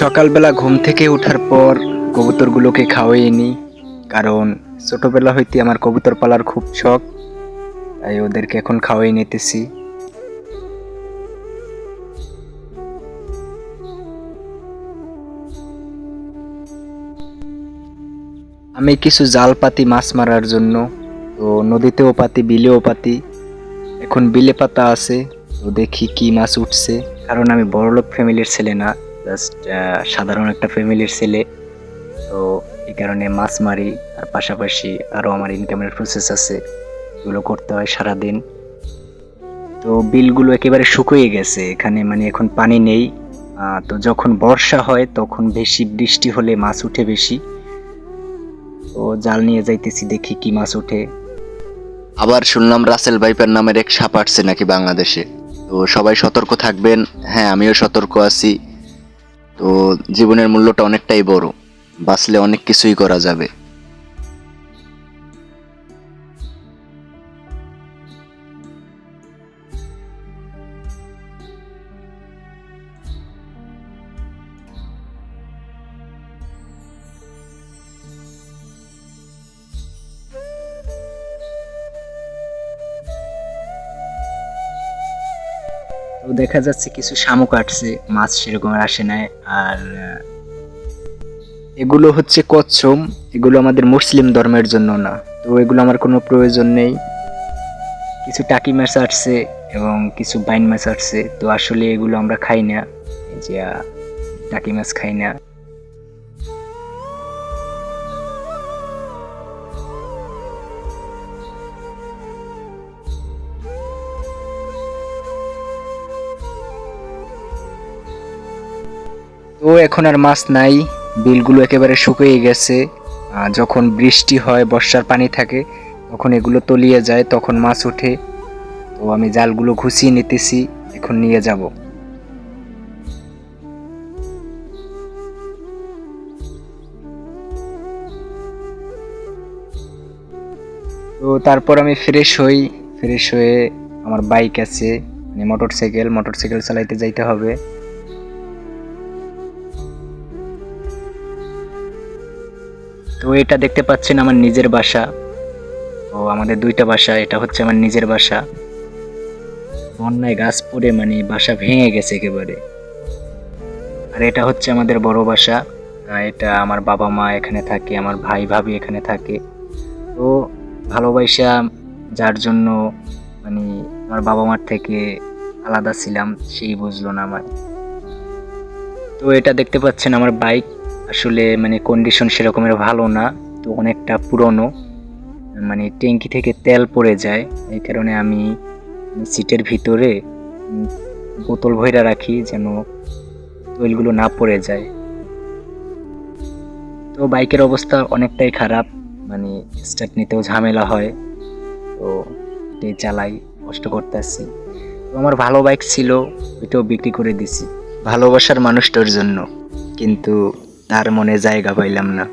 সকালবেলা ঘুম থেকে ওঠার পর কবুতরগুলোকে খাওয়াই নি, কারণ ছোটবেলা হইতে আমার কবুতর পালার খুব শখ, তাই ওদেরকে এখন খাওয়াই নিতেছি। আমি কিছু জাল পাতি মাছ মারার জন্য, তো নদীতেও পাতি, বিলেও পাতি, এখন বিলে পাতা আছে, তো দেখি কি মাছ উঠছে, কারণ আমি বড়লোক ফ্যামিলির ছেলে না। জাস্ট সাধারণ একটা ফ্যামিলির ছেলে। তো এই কারণে মাছ মারি, আর পাশাপাশি আরও আমার ইনকামের প্রসেস আছে। এগুলো করতে হয় সারাদিন। তো বিলগুলো একেবারে শুকিয়ে গেছে। এখানে মানে এখন পানি নেই। তো যখন বর্ষা হয়, তখন বেশি বৃষ্টি হলে মাছ উঠে বেশি। তো জাল নিয়ে যাইতেছি, দেখি কি মাছ ওঠে আবার শুনলাম রাসেল ভাইপার নামের এক সাপ আসছে নাকি বাংলাদেশে। তো সবাই সতর্ক থাকবেন। হ্যাঁ আমিও সতর্ক আছি। তো জীবনের মূল্যটা অনেকটাই বড়। বাঁচলে অনেক কিছুই করা যাবে। তো দেখা যাচ্ছে কিছু শামুক আটছে, মাছ সেরকম আসে না আর এগুলো হচ্ছে কচ্ছম, এগুলো আমাদের মুসলিম ধর্মের জন্য না। তো এগুলো আমার কোনো প্রয়োজন নেই। কিছু টাকি মাছ আসছে এবং কিছু বাইন মাছ আসছে তো আসলে এগুলো আমরা খাই না। যে টাকি মাছ খাই না। তো এখন আর মাছ নাই, বিলগুলো একেবারে শুকিয়ে গেছে। যখন বৃষ্টি হয়, বর্ষার পানি থাকে, তখন এগুলো তলিয়ে যায়, তখন মাছ ওঠে। তো আমি জালগুলো ঘুষিয়ে নিতেছি, এখন নিয়ে যাব। তো তারপর আমি ফ্রেশ হই, ফ্রেশ হয়ে আমার বাইক আছে মানে মোটর সাইকেল মোটর সাইকেল চালাইতে যাইতে হবে। তো এটা দেখতে পাচ্ছেন আমার নিজের বাসা। ও, আমাদের দুইটা বাসা, এটা হচ্ছে আমার নিজের বাসা। বন্যায় গাছ পড়ে মানে বাসা ভেঙে গেছে একেবারে। আর এটা হচ্ছে আমাদের বড় বাসা। এটা আমার বাবা মা এখানে থাকে, আমার ভাই ভাবি এখানে থাকে। তো ভালোবাসা, যার জন্য মানে আমার বাবা মার থেকে আলাদা ছিলাম, সেই বুঝলো না আমার তো এটা দেখতে পাচ্ছেন আমার বাইক। আসলে মানে কন্ডিশন সেরকমের ভালো না, তো অনেকটা পুরনো। মানে ট্যাঙ্কি থেকে তেল পড়ে যায়, এই কারণে আমি সিটের ভিতরে বোতল ভইরা রাখি যেন তৈলগুলো না পড়ে যায়। তো বাইকের অবস্থা অনেকটাই খারাপ মানে স্টার্ট নিতেও ঝামেলা হয়, তো এটাই চালাই, কষ্ট করতেছি। তো আমার ভালো বাইক ছিল, ওইটাও বিক্রি করে দিছি। ভালোবাসার মানুষটার জন্য। কিন্তু তার মনে জায়গা পাইলাম না।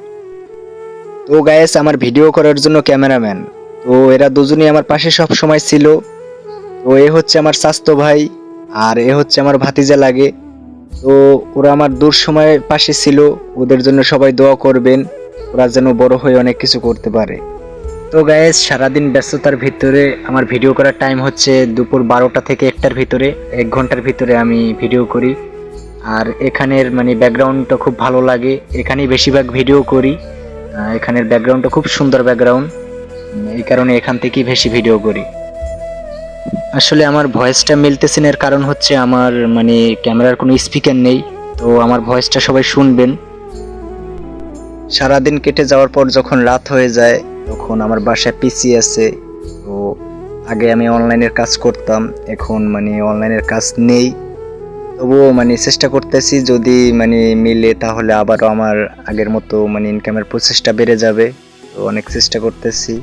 তো গায়েস আমার ভিডিও করার জন্য ক্যামেরাম্যান তো এরা দুজনেই আমার পাশে সব সময় ছিল। তো এ হচ্ছে আমার স্বাস্থ্য ভাই আর এ হচ্ছে আমার ভাতিজা লাগে। তো ওরা আমার দূর সময়ের পাশে ছিল, ওদের জন্য সবাই দোয়া করবেন, ওরা যেন বড় হয়ে অনেক কিছু করতে পারে। তো গায়েস সারাদিন ব্যস্ততার ভিতরে আমার ভিডিও করার টাইম হচ্ছে দুপুর বারোটা থেকে একটার ভিতরে, এক ঘণ্টার ভিতরে আমি ভিডিও করি। আর এখানের মানে ব্যাকগ্রাউন্ডটা খুব ভালো লাগে। এখানেই বেশিরভাগ ভিডিও করি। এখানের ব্যাকগ্রাউন্ডটা খুব সুন্দর ব্যাকগ্রাউন্ড এই কারণে এখান থেকেই বেশি ভিডিও করি। আসলে আমার ভয়েসটা মিলতেছে না, এর কারণ হচ্ছে আমার মানে ক্যামেরার কোনো স্পিকার নেই। তো আমার ভয়েসটা সবাই শুনবেন। সারাদিন কেটে যাওয়ার পর যখন রাত হয়ে যায়, তখন আমার বাসায় পিসি আছে। তো আগে আমি অনলাইনের কাজ করতাম। এখন মানে অনলাইনের কাজ নেই। তবুও মানে চেষ্টা করতেছি যদি মানে মিলে তাহলে আবারও আমার আগের মতো মানে ইনকামের প্রসেসটা বেড়ে যাবে। তো অনেক চেষ্টা করতেছি।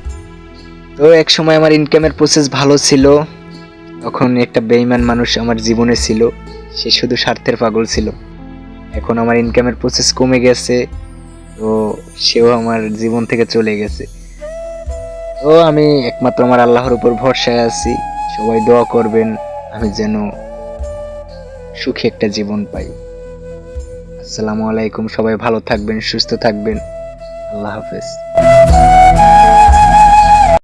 তো এক সময় আমার ইনকামের প্রসেস ভালো ছিল। তখন একটা বেইমান মানুষ আমার জীবনে ছিল। সে শুধু স্বার্থের পাগল ছিল। এখন আমার ইনকামের প্রসেস কমে গেছে। তো সেও আমার জীবন থেকে চলে গেছে। তো আমি একমাত্র আমার আল্লাহর উপর ভরসায় আছি। সবাই দোয়া করবেন। আমি যেন সুখী একটা জীবন পাই। আসসালামু আলাইকুম সবাই ভালো থাকবেন সুস্থ থাকবেন। আল্লাহ হাফেজ।